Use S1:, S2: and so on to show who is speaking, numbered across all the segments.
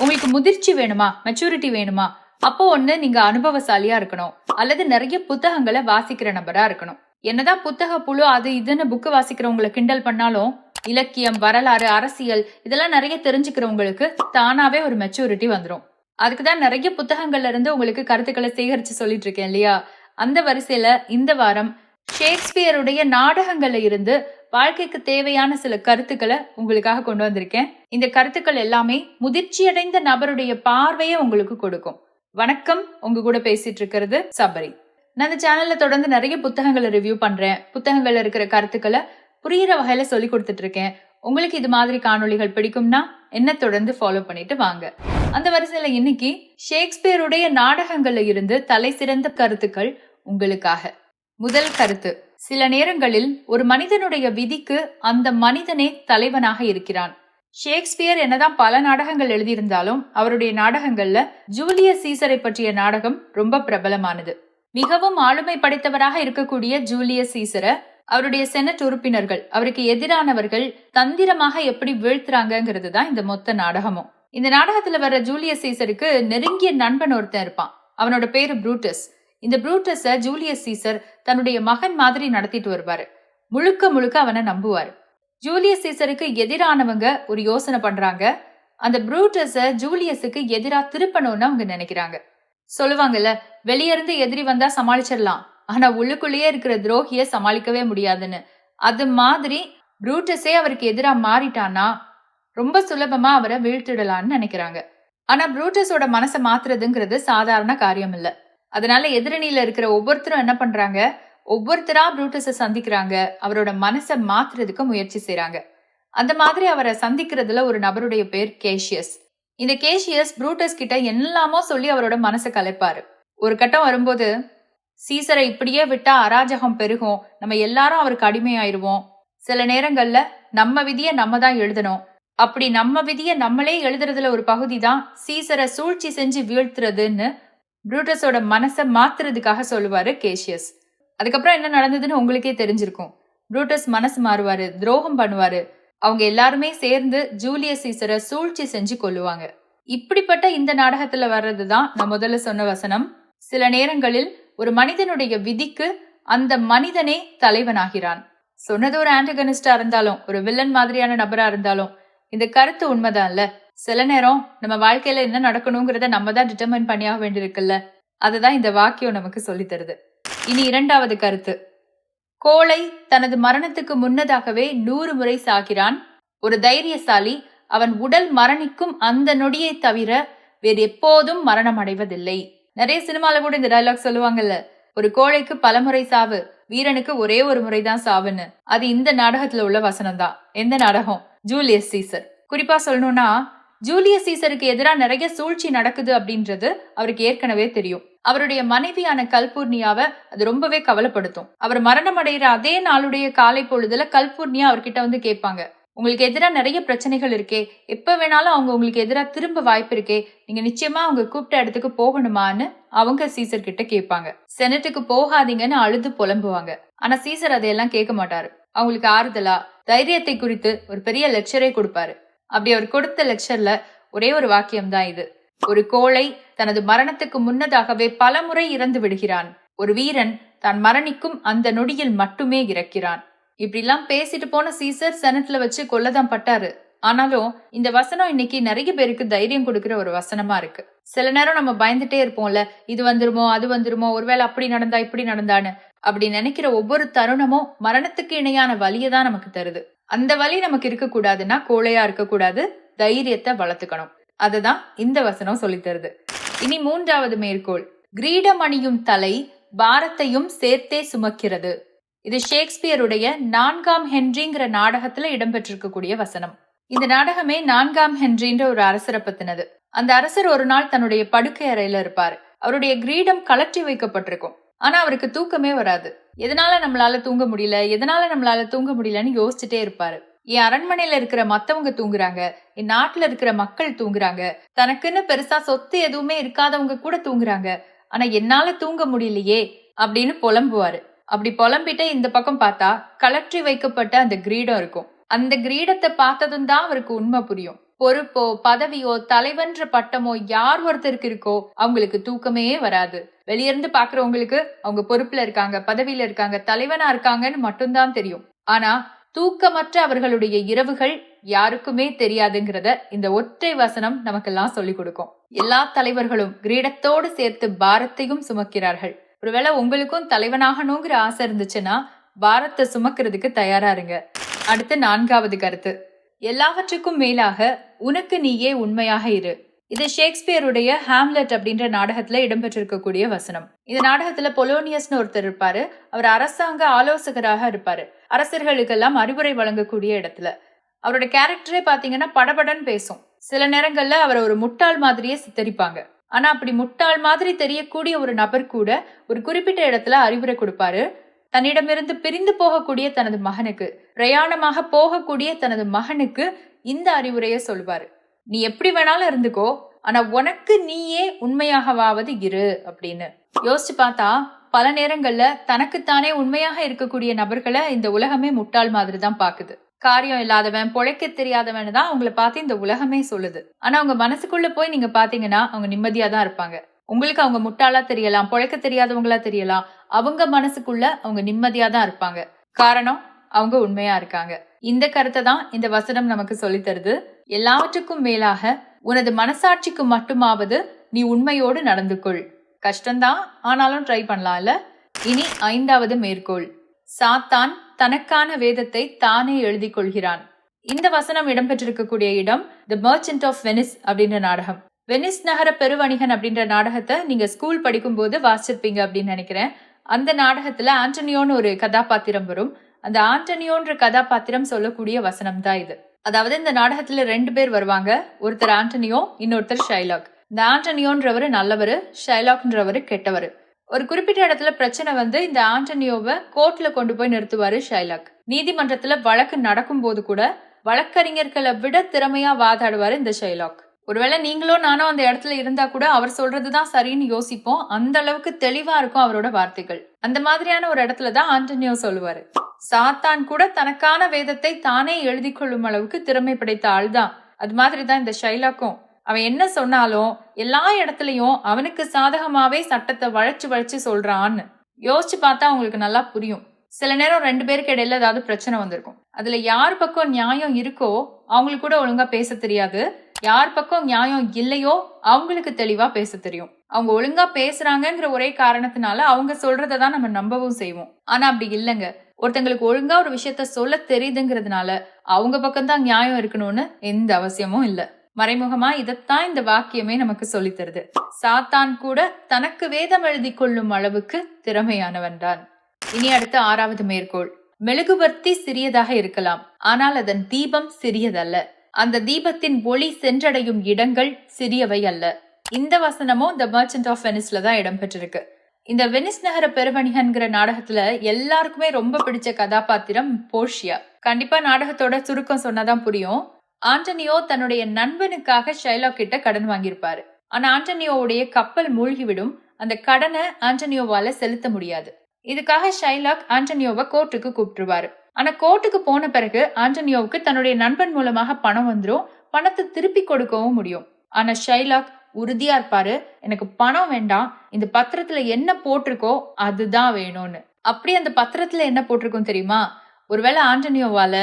S1: உங்களுக்கு முதிர்ச்சி வேணுமா? மெச்சூரிட்டி வேணுமா? அப்போ ஒண்ணு நீங்க அனுபவசாலியா இருக்கணும். அல்லது நிறைய புத்தகங்களை வாசிக்கிற நபரா இருக்கணும். என்னதான் புத்தக புழு அது இதுன்னு புக்கு வாசிக்கிறவங்களை கிண்டல் பண்ணாலும் இலக்கியம் வரலாறு அரசியல் இதெல்லாம் நிறைய தெரிஞ்சுக்கிறவங்களுக்கு தானாவே ஒரு மெச்சூரிட்டி வந்துடும் அதுக்கு தான் நிறைய புத்தகங்கள்ல இருந்து உங்களுக்கு கருத்துக்களை சேகரிச்சு சொல்லிட்டு இருக்கேன் இல்லையா? அந்த வரிசையில இந்த வாரம் ஷேக்ஸ்பியருடைய நாடகங்கள்ல இருந்து வாழ்க்கைக்கு தேவையான சில கருத்துக்களை உங்களுக்காக கொண்டு வந்திருக்கேன். இந்த கருத்துக்கள் எல்லாமே முதிர்ச்சியடைந்த நபருடைய பார்வையை உங்களுக்கு கொடுக்கும். வணக்கம். உங்க கூட பேசிட்டு இருக்கிறது சபரி. நான் இந்த சேனல்ல தொடர்ந்து நிறைய புத்தகங்களை ரிவ்யூ பண்றேன். புத்தகங்கள்ல இருக்கிற கருத்துக்களை புரியிற வகையில சொல்லி கொடுத்துட்டு இருக்கேன். உங்களுக்கு இது மாதிரி காணொளிகள் பிடிக்கும்னா என்ன தொடர்ந்து ஃபாலோ பண்ணிட்டு வாங்க. அந்த வரிசையில இன்னைக்கு ஷேக்ஸ்பியருடைய நாடகங்கள்ல இருந்து தலை சிறந்த கருத்துக்கள் உங்களுக்காக. முதல் கருத்து. சில நேரங்களில் ஒரு மனிதனுடைய விதிக்கு அந்த மனிதனே தலைவனாக இருக்கிறான். ஷேக்ஸ்பியர் என்னதான் பல நாடகங்கள் எழுதியிருந்தாலும் அவருடைய நாடகங்கள்ல ஜூலியஸ் சீசரை பற்றிய நாடகம் ரொம்ப பிரபலமானது. மிகவும் ஆளுமை படைத்தவராக இருக்கக்கூடிய ஜூலியஸ் சீசரை அவருடைய செனட் உறுப்பினர்கள் அவருக்கு எதிரானவர்கள் தந்திரமாக எப்படி வீழ்த்துறாங்கிறது தான் இந்த மொத்த நாடகமும். இந்த நாடகத்துல வர்ற ஜூலியஸ் சீசருக்கு நெருங்கிய நண்பன் ஒருத்தன் இருப்பான். அவனோட பேரு புரூட்டஸ். இந்த புரூட்டஸ ஜூலியஸ் சீசர் தன்னுடைய மகன் மாதிரி நடத்திட்டு வருவாரு. முழுக்க முழுக்க அவனை நம்புவாரு. ஜூலியஸ் சீசருக்கு எதிரானவங்க ஒரு யோசனை பண்றாங்க. அந்த புரூட்டஸ ஜூலியஸுக்கு எதிரா திருப்பணும்னு அவங்க நினைக்கிறாங்க. சொல்லுவாங்கல்ல வெளியிருந்து எதிரி வந்தா சமாளிச்சிடலாம். ஆனா உள்ளுக்குள்ளேயே இருக்கிற துரோகிய சமாளிக்கவே முடியாதுன்னு. அது மாதிரி ப்ரூட்டஸே அவருக்கு எதிரா மாறிட்டானா ரொம்ப சுலபமா அவரை வீழ்த்திடலான்னு நினைக்கிறாங்க. ஆனா புரூட்டஸோட மனசை மாத்துறதுங்கிறது சாதாரண காரியம் இல்லை அதனால எதிரணியில இருக்கிற ஒவ்வொருத்தரும் என்ன பண்றாங்க? ஒவ்வொருத்தரா ப்ரூட்டஸை சந்திக்கிறாங்க. அவரோட மனசை மாத்துறதுக்கு முயற்சி செய்யறாங்க அந்த மாதிரி அவரை சந்திக்கிறதுல ஒரு நபருடைய பேர் கேஷியஸ். இந்த கேஷியஸ் ப்ரூட்டஸ் கிட்ட எல்லாமோ சொல்லி அவரோட மனசை கலைப்பாரு. ஒரு கட்டம் வரும்போது சீசரை இப்படியே விட்டா அராஜகம் பெருகும். நம்ம எல்லாரும் அவருக்கு அடிமையாயிருவோம். சில நேரங்கள்ல நம்ம விதியை நம்ம தான் எழுதணும். அப்படி நம்ம விதியை நம்மளே எழுதுறதுல ஒரு பகுதி தான் சீசரை சூழ்ச்சி செஞ்சு வீழ்த்துறதுன்னு ப்ரூட்டஸோட மனசை மாத்துறதுக்காக சொல்லுவாரு கேஷியஸ். அதுக்கப்புறம் என்ன நடந்ததுன்னு உங்களுக்கே தெரிஞ்சிருக்கும். ப்ரூட்டஸ் மனசு மாறுவாரு துரோகம் பண்ணுவாரு. அவங்க எல்லாருமே சேர்ந்து ஜூலியஸ் சீசரை சூழ்ச்சி செஞ்சு கொல்லுவாங்க. இப்படிப்பட்ட இந்த நாடகத்துல வர்றது தான் நான் முதல்ல சொன்ன வசனம். சில நேரங்களில் ஒரு மனிதனுடைய விதிக்கு அந்த மனிதனே தலைவனாகிறான். சொன்னது ஒரு ஆண்டகனிஸ்டா இருந்தாலும் ஒரு வில்லன் மாதிரியான நபரா இருந்தாலும் இந்த கருத்து உண்மைதான்ல சில நேரம் நம்ம வாழ்க்கையில என்ன நடக்கணுங்கிறத நம்ம தான் டிட்டர்மைன் பண்ணியாக வேண்டியிருக்குல்ல? அதுதான் இந்த வாக்கியம் நமக்கு சொல்லித் தருது. இனி இரண்டாவது கருத்து. கோழை தனது மரணத்துக்கு முன்னதாகவே நூறு முறை சாகிறான். ஒரு தைரியசாலி அவன் உடல் மரணிக்கும் அந்த நொடியை தவிர வேறு எப்போதும் மரணம் அடைவதில்லை. நிறைய சினிமால கூட இந்த டைலாக் சொல்லுவாங்கல்ல ஒரு கோழைக்கு பல முறை சாவு வீரனுக்கு ஒரே ஒரு முறைதான் சாவுன்னு. அது இந்த நாடகத்துல உள்ள வசனம் தான். எந்த நாடகம்? Julius Caesar. குறிப்பா சொல்லணும்னா ஜூலியஸ் சீசருக்கு எதிராக நிறைய சூழ்ச்சி நடக்குது அப்படின்றது அவருக்கு ஏற்கனவே தெரியும். அவருடைய மனைவியான கல்பூர்னியாவை அது ரொம்பவே கவலைப்படுத்தும். அவர் மரணம் அடைகிற அதே நாளுடைய காலை பொழுதுல கல்பூர்னியா அவர்கிட்ட வந்து கேட்பாங்க. உங்களுக்கு எதிராக நிறைய பிரச்சனைகள் இருக்கே. எப்ப வேணாலும் அவங்க உங்களுக்கு எதிராக திரும்ப வாய்ப்பு இருக்கே. நீங்க நிச்சயமா அவங்க கூப்பிட்ட இடத்துக்கு போகணுமான்னு அவங்க சீசர் கிட்ட கேட்பாங்க. செனட்டுக்கு போகாதீங்கன்னு அழுது புலம்புவாங்க. ஆனா சீசர் அதையெல்லாம் கேட்க மாட்டாரு. அவங்களுக்கு ஆறுதலா தைரியத்தை குறித்து ஒரு பெரிய லெக்சரே கொடுப்பாரு. அப்படி அவர் கொடுத்த லெக்சர்ல ஒரே ஒரு வாக்கியம் தான் இது. ஒரு கோழை தனது மரணத்துக்கு முன்னதாகவே பலமுறை இறந்து விடுகிறான். ஒரு வீரன் தான் மரணிக்கும் அந்த நொடியில் மட்டுமே இறக்கிறான். இப்படிலாம் பேசிட்டு போன சீசர் செனட்ல வச்சு கொல்லதான் பட்டாரு. ஆனாலும் இந்த வசனம் இன்னைக்கு நிறைய பேருக்கு தைரியம் கொடுக்கிற ஒரு வசனமா இருக்கு. சில நேரம் நம்ம பயந்துட்டே இருப்போம்ல இது வந்துருமோ அது வந்துருமோ ஒருவேளை அப்படி நடந்தா இப்படி நடந்தான்னு. அப்படி நினைக்கிற ஒவ்வொரு தருணமும் மரணத்துக்கு இணையான வழியை தான் நமக்கு தருது. அந்த வழி நமக்கு இருக்கக்கூடாதுன்னா கோழையா இருக்கக்கூடாது தைரியத்தை வளர்த்துக்கணும். அதுதான் இந்த வசனம் சொல்லி தருது. இனி மூன்றாவது மேற்கோள். கிரீடம் அணியும் தலை பாரத்தையும் சேர்த்தே சுமக்கிறது. இது ஷேக்ஸ்பியருடைய நான்காம் ஹென்றிங்கிற நாடகத்துல இடம்பெற்றிருக்கக்கூடிய வசனம். இந்த நாடகமே நான்காம் ஹென்றின்ற ஒரு அரசரை பத்தினது. அந்த அரசர் ஒரு நாள் தன்னுடைய படுக்கை அறையில இருப்பார். அவருடைய கிரீடம் கலற்றி வைக்கப்பட்டிருக்கும். ஆனா அவருக்கு தூக்கமே வராது. எதனால நம்மளால தூங்க முடியல? எதனால நம்மளால தூங்க முடியலன்னு யோசிச்சுட்டே இருப்பாரு. என் அரண்மனையில இருக்கிற மத்தவங்க தூங்குறாங்க. என் நாட்டுல இருக்கிற மக்கள் தூங்குறாங்க. தனக்குன்னு பெருசா சொத்து எதுவுமே இருக்காதவங்க கூட தூங்குறாங்க. ஆனா என்னால தூங்க முடியலையே அப்படின்னு புலம்புவாரு. அப்படி புலம்பிட்டு இந்த பக்கம் பார்த்தா கலற்றி வைக்கப்பட்ட அந்த கிரீடம் இருக்கும். அந்த கிரீடத்தை பார்த்ததும் தான் அவருக்கு உண்மை புரியும். பொறுப்போ பதவியோ தலைவன்ற பட்டமோ யார் ஒருத்தருக்கு இருக்கோ அவங்களுக்கு தூக்கமே வராது. வெளியிருந்து பாக்குறவங்களுக்கு அவங்க பொறுப்புல இருக்காங்க பதவியில இருக்காங்க தலைவனா இருக்காங்கன்னு மட்டும்தான் தெரியும். ஆனா தூக்கமற்ற அவர்களுடைய இரவுகள் யாருக்குமே தெரியாதுங்கிறத இந்த ஒற்றை வசனம் நமக்கெல்லாம் சொல்லிக் கொடுக்கும். எல்லா தலைவர்களும் கிரீடத்தோடு சேர்த்து பாரத்தையும் சுமக்கிறார்கள். ஒருவேளை உங்களுக்கும் தலைவனாகணுங்கிற ஆசை இருந்துச்சுன்னா பாரத்தை சுமக்கிறதுக்கு தயாரா இருங்க. அடுத்து நான்காவது கருத்து. எல்லாவற்றுக்கும் மேலாக உனக்கு நீயே உண்மையாக இரு. இது ஷேக்ஸ்பியருடைய ஹாம்லெட் அப்படின்ற நாடகத்துல இடம்பெற்றிருக்கக்கூடிய வசனம். இந்த நாடகத்துல பொலோனியஸ்னு ஒருத்தர் இருப்பாரு. அவர் அரசாங்க ஆலோசகராக இருப்பாரு. அரசர்களுக்கெல்லாம் அறிவுரை வழங்கக்கூடிய இடத்துல. அவரோட கேரக்டரே பாத்தீங்கன்னா படபடன்னு பேசும். சில நேரங்கள்ல அவரை ஒரு முட்டாள் மாதிரியே சித்தரிப்பாங்க. ஆனா அப்படி முட்டாள் மாதிரி தெரியக்கூடிய ஒரு நபர் கூட ஒரு குறிப்பிட்ட இடத்துல அறிவுரை கொடுப்பாரு. தன்னிடமிருந்து பிரிந்து போகக்கூடிய தனது மகனுக்கு பிரயாணமாக போகக்கூடிய தனது மகனுக்கு இந்த அறிவுரையை சொல்லுவாரு நீ எப்படி வேணாலும் இருந்துக்கோ ஆனா உனக்கு நீயே உண்மையாகவாவது இரு அப்படின்னு. யோசிச்சு பார்த்தா பல நேரங்கள்ல தனக்குத்தானே உண்மையாக இருக்கக்கூடிய நபர்களை இந்த உலகமே முட்டாள் மாதிரி தான் பாக்குது. காரியம் இல்லாதவன் பொழைக்க தெரியாதவன் தான் அவங்கள பார்த்து இந்த உலகமே சொல்லுது. ஆனா அவங்க மனசுக்குள்ள போய் நீங்க பாத்தீங்கன்னா அவங்க நிம்மதியா தான் இருப்பாங்க. உங்களுக்கு அவங்க முட்டாளா தெரியலாம் பொழைக்க தெரியாதவங்களா தெரியலாம். அவங்க மனசுக்குள்ள அவங்க நிம்மதியா தான் இருப்பாங்க. காரணம் அவங்க உண்மையா இருக்காங்க. இந்த கருத்தை தான் இந்த வசனம் நமக்கு சொல்லி தருது. எல்லாவற்றுக்கும் மேலாக உனது மனசாட்சிக்கு மட்டுமாவது நீ உண்மையோடு நடந்து கொள். கஷ்டம்தான் ஆனாலும் ட்ரை பண்ணலாம்ல இனி ஐந்தாவது மேற்கோள். சாத்தான் தனக்கான வேதத்தை தானே எழுதி கொள்கிறான். இந்த வசனம் இடம்பெற்றிருக்கக்கூடிய இடம் த மர்ச்சன்ட் ஆஃப் வெனிஸ் அப்படின்ற நாடகம். வெனிஸ் நகர பெருவணிகன் அப்படின்ற நாடகத்தை நீங்க ஸ்கூல் படிக்கும்போது வாசிச்சிருப்பீங்க அப்படின்னு நினைக்கிறேன். அந்த நாடகத்துல ஆண்டனியோன்னு ஒரு கதாபாத்திரம் வரும். அந்த ஆண்டனியோன்ற கதாபாத்திரம் சொல்லக்கூடிய வசனம் தான் இது. அதாவது இந்த நாடகத்துல ரெண்டு பேர் வருவாங்க. ஒருத்தர் ஆண்டனியோ இன்னொருத்தர் ஷைலாக். இந்த ஆண்டனியோன்றவர் நல்லவர் ஷைலாக்ன்றவர் கெட்டவர். ஒரு குறிப்பிட்ட இடத்துல பிரச்சனை வந்து இந்த ஆண்டனியோவை கோர்ட்ல கொண்டு போய் நிறுத்துவாரு ஷைலாக். நீதிமன்றத்துல வழக்கு நடக்கும் போது கூட வழக்கறிஞர்களை விட திறமையா வாதாடுவாரு இந்த ஷைலாக். ஒருவேளை நீங்களும் நானும் அந்த இடத்துல இருந்தா கூட அவர் சொல்றதுதான் சரின்னு யோசிப்போம். அந்த அளவுக்கு தெளிவா இருக்கும் அவரோட வார்த்தைகள். அந்த மாதிரியான ஒரு இடத்துல தான் ஆண்டனியோ சொல்லுவாரு. சாத்தான் கூட தனக்கான வேதத்தை தானே எழுதி கொள்ளும் அளவுக்கு திறமை படைத்த ஆள்தான். அது மாதிரிதான் இந்த ஷைலாக்கும். அவன் என்ன சொன்னாலும் எல்லா இடத்துலயும் அவனுக்கு சாதகமாவே சட்டத்தை வளைச்சு வளைச்சு சொல்றான்னு. யோசிச்சு பார்த்தா அவங்களுக்கு நல்லா புரியும். சில நேரம் ரெண்டு பேருக்கு இடையில ஏதாவது பிரச்சனை வந்திருக்கும். அதுல யார் பக்கம் நியாயம் இருக்கோ அவங்களுக்கு கூட ஒழுங்கா பேச தெரியாது. யார் பக்கம் நியாயம் இல்லையோ அவங்களுக்கு தெளிவா பேச தெரியும். அவங்க ஒழுங்கா பேசுறாங்கங்கிற ஒரே காரணத்தினால அவங்க சொல்றதை தான் நம்ம நம்பவும் செய்வோம். ஆனா அப்படி இல்லைங்க. ஒருத்தங்களுக்கு ஒழுங்கா ஒரு விஷயத்த சொல்ல தெரியுதுங்கிறதுனால அவங்க பக்கம் தான் நியாயம் இருக்கணும்னு எந்த அவசியமும் இல்லை. மறைமுகமா இதைத்தான் இந்த வாக்கியமே நமக்கு சொல்லித் தருது. சாத்தான் கூட தனக்கு வேதம் எழுதி கொள்ளும் அளவுக்கு திறமையானவன் தான். இனி அடுத்த ஆறாவது மேற்கோள். மெழுகுவர்த்தி சிறியதாக இருக்கலாம். ஆனால் அதன் தீபம் சிறியதல்ல. அந்த தீபத்தின் ஒளி சென்றடையும் இடங்கள் சிறியவை அல்ல. இந்த வசனமும் த மர்ச்சன்ட் ஆஃப் வெனிஸ்ல தான் இடம்பெற்றிருக்கு. இந்த வெனிஸ் நகர பெருவணிகன்கிற நாடகத்துல எல்லாருக்குமே ரொம்ப பிடிச்ச கதாபாத்திரம் போர்ஷியா. கண்டிப்பா நாடகத்தோட சுருக்கம் சொன்னாதான் புரியும். ஆண்டனியோ தன்னுடைய நண்பனுக்காக ஷைலாக் கிட்ட கடன் வாங்கியிருப்பாரு. ஆனா ஆண்டனியோவுடைய கப்பல் மூழ்கிவிடும். அந்த கடனை ஆண்டனியோவால செலுத்த முடியாது. இதுக்காக ஷைலாக் ஆண்டனியோவை கோர்ட்டுக்கு கூப்பிட்டுருவாரு. ஆனா கோர்ட்டுக்கு போன பிறகு ஆண்டனியோவுக்கு தன்னுடைய நண்பன் மூலமாக பணம் வந்துடும் பணத்தை திருப்பி கொடுக்கவும் முடியும். ஆனா ஷைலாக் உறுதியா இருப்பாரு. எனக்கு பணம் வேண்டாம். இந்த பத்திரத்துல என்ன போட்டிருக்கோ அதுதான் வேணும்னு. அப்படி அந்த பத்திரத்துல என்ன போட்டிருக்கோம் தெரியுமா? ஒருவேளை ஆண்டனியோவால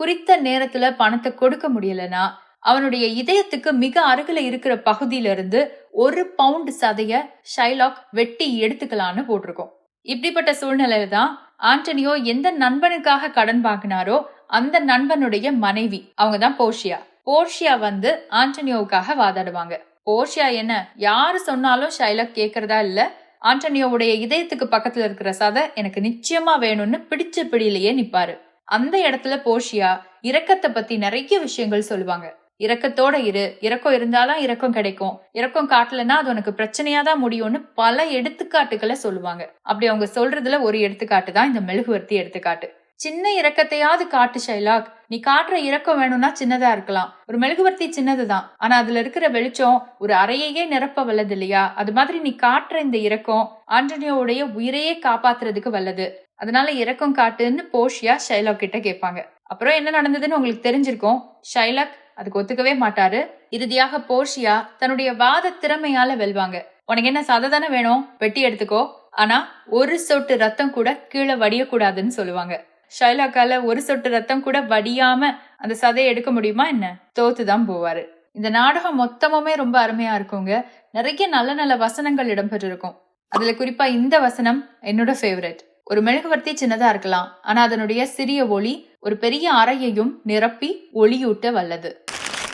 S1: குறித்த நேரத்துல பணத்தை கொடுக்க முடியலனா அவனுடைய இதயத்துக்கு மிக அருகில இருக்கிற பகுதியில இருந்து ஒரு பவுண்ட் சதைய ஷைலாக் வெட்டி எடுத்துக்கலான்னு போட்டிருக்கோம். இப்படிப்பட்ட சூழ்நிலையில தான் ஆண்டனியோ எந்த நண்பனுக்காக கடன் வாங்கினாரோ அந்த நண்பனுடைய மனைவி அவங்க தான் போர்ஷியா. போர்ஷியா வந்து ஆண்டனியோவுக்காக வாதாடுவாங்க. போர்ஷியா என்ன யாரு சொன்னாலும் ஷைலக் கேக்குறதா இல்ல? ஆண்டனியோவுடைய இதயத்துக்கு பக்கத்துல இருக்கிற சதை எனக்கு நிச்சயமா வேணும்னு பிடிச்ச பிடியிலேயே நிப்பாரு. அந்த இடத்துல போர்ஷியா இரக்கத்தை பத்தி நிறைய விஷயங்கள் சொல்லுவாங்க. இறக்கத்தோட இரு. இறக்கம் இருந்தாலும் இறக்கம் கிடைக்கும். இரக்கம் காட்டலன்னா அது உனக்கு பிரச்சனையா தான் முடியும்னு பல எடுத்துக்காட்டுகளை சொல்லுவாங்க. அப்படி அவங்க சொல்றதுல ஒரு எடுத்துக்காட்டு தான் இந்த மெழுகுவர்த்தி எடுத்துக்காட்டு. சின்ன இறக்கத்தையாவது காட்டு ஷைலாக். நீ காட்டுற இறக்கம் வேணும்னா சின்னதா இருக்கலாம். ஒரு மெழுகுவர்த்தி சின்னதுதான் ஆனா அதுல இருக்கிற வெளிச்சம் ஒரு அறையையே நிரப்ப வல்லது இல்லையா? அது மாதிரி நீ காட்டுற இந்த இறக்கம் ஆண்டனியோடைய உயிரையே காப்பாத்துறதுக்கு வல்லது. அதனால இரக்கம் காட்டுன்னு போஷியா ஷைலாக் கிட்ட கேட்பாங்க. அப்புறம் என்ன நடந்ததுன்னு உங்களுக்கு தெரிஞ்சிருக்கும். ஷைலாக் அதுக்கு ஒத்துக்கவே மாட்டாரு. இறுதியாக போர்ஷியா தன்னுடைய வாத திறமையால வெல்வாங்க. உனக்கு என்ன சதை தானே வேணும்? வெட்டி எடுத்துக்கோ. ஆனா ஒரு சொட்டு ரத்தம் கூட கீழே வடியக்கூடாதுன்னு சொல்லுவாங்க. ஷைலாக்கால ஒரு சொட்டு ரத்தம் கூட வடியாம அந்த சதையை எடுக்க முடியுமா என்ன? தோத்து தான் போவாரு. இந்த நாடகம் மொத்தமுமே ரொம்ப அருமையா இருக்குங்க. நிறைய நல்ல நல்ல வசனங்கள் இடம்பெற்றிருக்கும். அதுல குறிப்பா இந்த வசனம் என்னோட ஃபேவரட் ஒரு மெழுகுவர்த்தி சின்னதா இருக்கலாம். ஆனா அதனுடைய சிறிய ஒளி ஒரு பெரிய அறையையும் நிரப்பி ஒளியூட்ட வல்லது.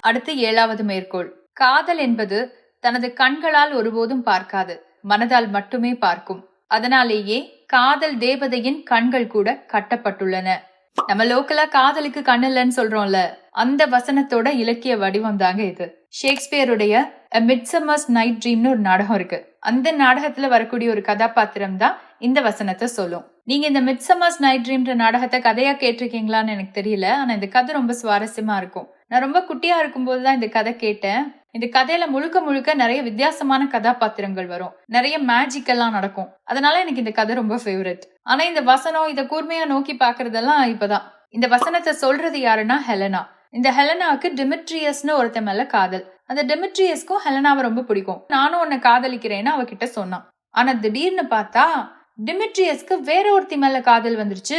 S1: அடுத்து ஏழாவது மேற்கோள். காதல் என்பது தனது கண்களால் ஒருபோதும் பார்க்காது மனதால் மட்டுமே பார்க்கும். அதனாலேயே காதல் தேவதையின் கண்கள் கூட கட்டப்பட்டுள்ளன. நம்ம லோக்கலா காதலுக்கு கண் இல்லைன்னு சொல்றோம்ல அந்த வசனத்தோட இலக்கிய வடிவம் தாங்க இது. ஷேக்ஸ்பியருடைய மிட்சமர்ஸ் நைட் ட்ரீம்னு ஒரு நாடகம் இருக்கு. அந்த நாடகத்துல வரக்கூடிய ஒரு கதாபாத்திரம் தான் இந்த வசனத்தை சொல்லும். நீங்க இந்த மிட்சமர்ஸ் நைட் ட்ரீம்ன்ற நாடகத்தை கதையா கேட்டிருக்கீங்களான்னு எனக்கு தெரியல ஆனா இந்த கதை ரொம்ப சுவாரஸ்யமா இருக்கும். நான் ரொம்ப குட்டியா இருக்கும்போது தான் இந்த கதை கேட்டேன். இந்த கதையில முழுக்க முழுக்க நிறைய வித்தியாசமான கதாபாத்திரங்கள் வரும். நிறைய மேஜிக் எல்லாம் நடக்கும். அதனால எனக்கு இந்த கதை ரொம்ப ஃபேவரட் ஆனா இந்த வசனம் இதை கூர்மையா நோக்கி பாக்குறதெல்லாம் இப்பதான். இந்த வசனத்தை சொல்றது யாருன்னா ஹெலனா. இந்த ஹெலனாவுக்கு டிமிட்ரியஸ்னு ஒருத்த மேல காதல். அந்த டெமிட்ரியஸ்க்கும் ஹெலனாவை ரொம்ப பிடிக்கும். நானும் உன்னை காதலிக்கிறேன்னு அவகிட்ட சொன்னான். ஆனா திடீர்னு பார்த்தா டிமிட்ரியஸ்க்கு வேற ஒருத்தி மேல காதல் வந்துருச்சு.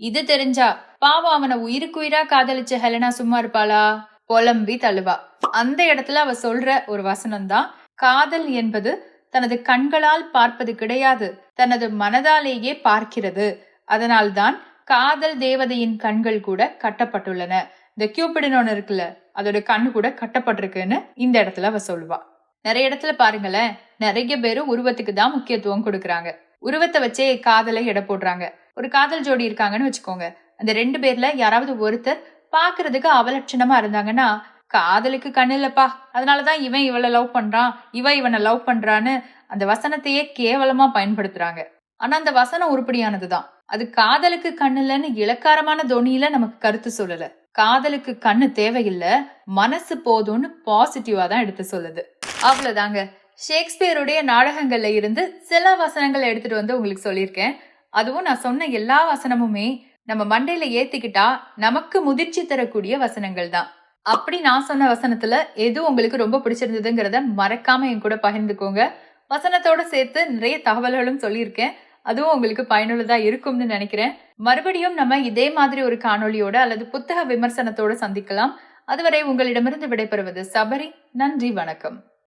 S1: இது தெரிஞ்சா பாவம் அவனை உயிருக்குயிரா காதலிச்ச ஹெலனா சும்மா இருப்பாளா? புலம்பி தழுவா அந்த இடத்துல அவ சொல்ற ஒரு வசனம் தான் காதல் என்பது தனது கண்களால் பார்ப்பது கிடையாது தனது மனதாலேயே பார்க்கிறது. அதனால்தான் காதல் தேவதையின் கண்கள் கூட கட்டப்பட்டுள்ளன. இந்த கியூபிடின் ஒன்று இருக்குல்ல அதோட கண்ணு கூட கட்டப்பட்டிருக்குன்னு இந்த இடத்துல அவ சொல்லுவா. நிறைய இடத்துல பாருங்களேன் நிறைய பேர் உருவத்துக்கு தான் முக்கியத்துவம் கொடுக்குறாங்க. உருவத்தை வச்சே காதலை எடை போடுறாங்க. ஒரு காதல் ஜோடி இருக்காங்கன்னு வச்சுக்கோங்க. அந்த ரெண்டு பேர்ல யாராவது ஒருத்தர் பாக்குறதுக்கு அவலட்சணமா இருந்தாங்கன்னா காதலுக்கு கண்ணு இல்லப்பா. அதனாலதான் இவன் இவளை லவ் பண்றான் இவன் இவனை லவ் பண்றான்னு அந்த வசனத்தையே கேவலமா பயன்படுத்துறாங்க. ஆனா அந்த வசனம் உருப்படியானதுதான். அது காதலுக்கு கண்ணு இல்லைன்னு இலக்காரமான தொனியில நமக்கு கருத்து சொல்லல. காதலுக்கு கண்ணு தேவையில்லை மனசு போதும்னு பாசிட்டிவா தான் எடுத்து சொல்லுது. அவ்வளவுதாங்க. ஷேக்ஸ்பியருடைய நாடகங்கள்ல இருந்து சில வசனங்கள் எடுத்துட்டு வந்து உங்களுக்கு சொல்லியிருக்கேன். அதுவும் நான் சொன்ன எல்லா வசனமுமே நம்ம மண்டையில ஏத்திக்கிட்டா நமக்கு முதிர்ச்சி தரக்கூடிய வசனங்கள் தான். அப்படி நான் சொன்ன வசனத்துல எது உங்களுக்கு ரொம்ப பிடிச்சிருந்ததுங்கிறத மறக்காம என் கூட பகிர்ந்துக்கோங்க. வசனத்தோட சேர்த்து நிறைய தகவல்களும் சொல்லியிருக்கேன். அதுவும் உங்களுக்கு பயனுள்ளதா இருக்கும்னு நினைக்கிறேன். மறுபடியும் நம்ம இதே மாதிரி ஒரு காணொலியோட அல்லது புத்தக விமர்சனத்தோட சந்திக்கலாம். அதுவரை உங்களிடமிருந்து விடைபெறுவது சபரி. நன்றி வணக்கம்.